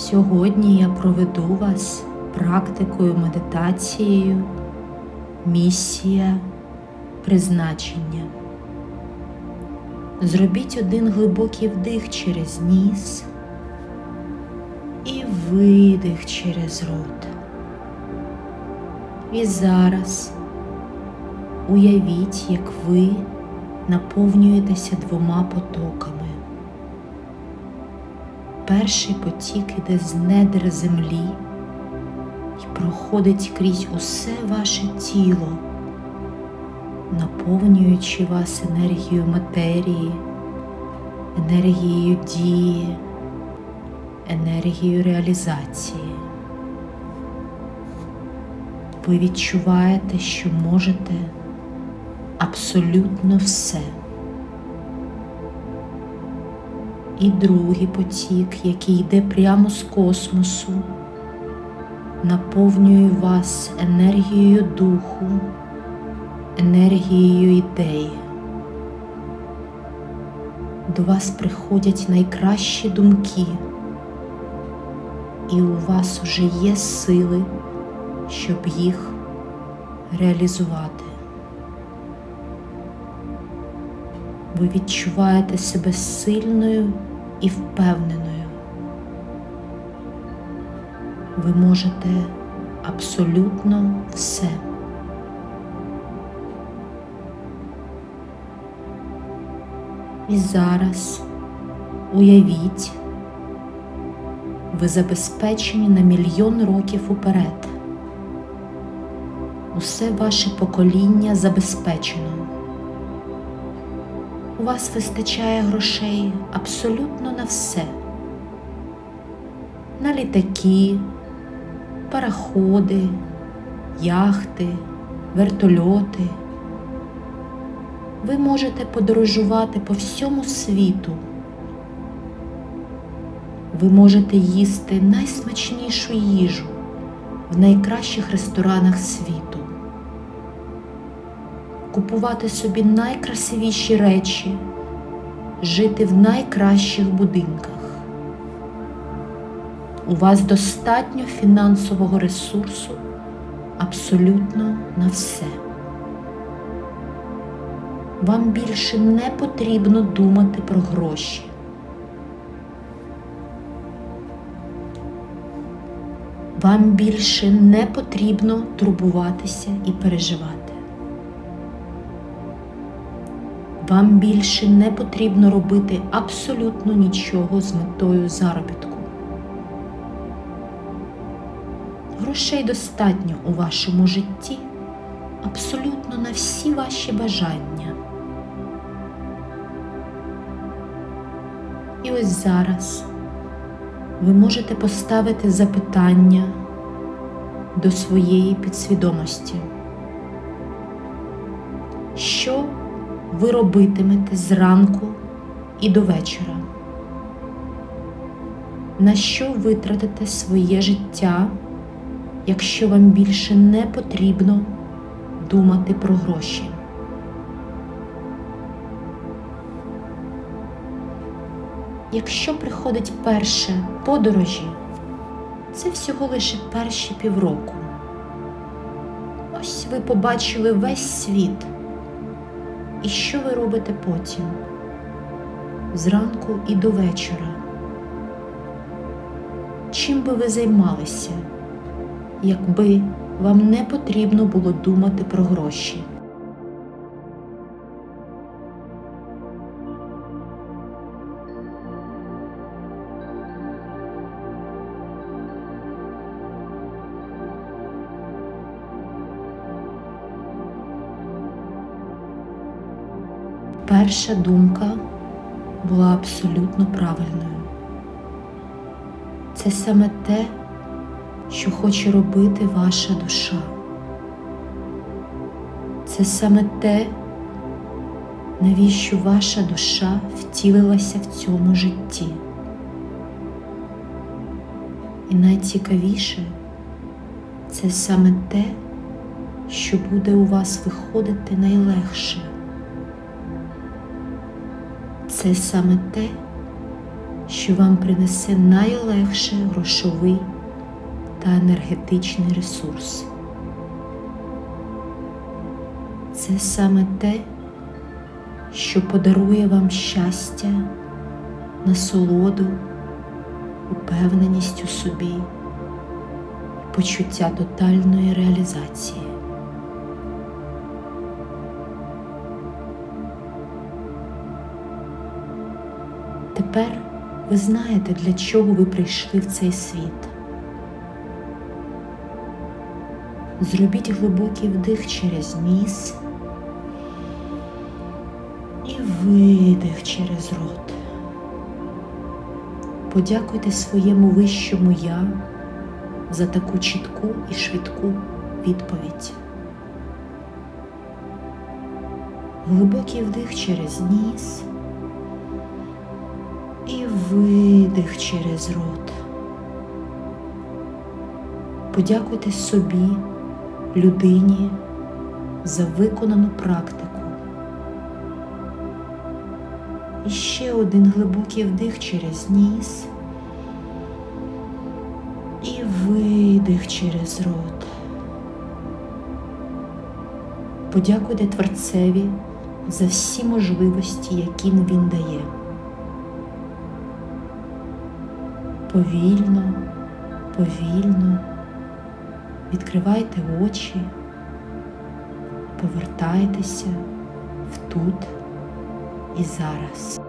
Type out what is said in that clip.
Сьогодні я проведу вас практикою медитацією місія призначення. Зробіть один глибокий вдих через ніс і видих через рот. І зараз уявіть, як ви наповнюєтеся двома потоками. Перший потік іде з недр землі і проходить крізь усе ваше тіло, наповнюючи вас енергією матерії, енергією дії, енергією реалізації. Ви відчуваєте, що можете абсолютно все. І другий потік, який йде прямо з космосу, наповнює вас енергією духу, енергією ідеї. До вас приходять найкращі думки, і у вас уже є сили, щоб їх реалізувати. Ви відчуваєте себе сильною і впевненою. Ви можете абсолютно все. І зараз уявіть, ви забезпечені на мільйон років уперед. Усе ваше покоління забезпечено. У вас вистачає грошей абсолютно на все. На літаки, пароходи, яхти, вертольоти. Ви можете подорожувати по всьому світу. Ви можете їсти найсмачнішу їжу в найкращих ресторанах світу купувати собі найкрасивіші речі, жити в найкращих будинках. У вас достатньо фінансового ресурсу абсолютно на все. Вам більше не потрібно думати про гроші. Вам більше не потрібно турбуватися і переживати. Вам більше не потрібно робити абсолютно нічого з метою заробітку. Грошей достатньо у вашому житті абсолютно на всі ваші бажання. І ось зараз ви можете поставити запитання до своєї підсвідомості. Що ви робитимете зранку і до вечора? На що витратите своє життя, якщо вам більше не потрібно думати про гроші? Якщо приходить перше подорожі, це всього лише перші півроку. Ось ви побачили весь світ. І що ви робите потім? Зранку і до вечора? Чим би ви займалися, якби вам не потрібно було думати про гроші? Перша думка була абсолютно правильною. Це саме те, що хоче робити ваша душа. Це саме те, навіщо ваша душа втілилася в цьому житті. І найцікавіше це саме те, що буде у вас виходити найлегше. Це саме те, що вам принесе найлегше грошовий та енергетичний ресурс. Це саме те, що подарує вам щастя, насолоду, упевненість у собі почуття тотальної реалізації. Тепер ви знаєте, для чого ви прийшли в цей світ. Зробіть глибокий вдих через ніс і видих через рот. Подякуйте своєму вищому я за таку чітку і швидку відповідь. Глибокий вдих через ніс видих через рот. Подякуйте собі, людині за виконану практику. І ще один глибокий вдих через ніс і видих через рот. Подякуйте Творцеві за всі можливості, які він дає. Повільно, повільно відкривайте очі, повертайтеся в тут і зараз.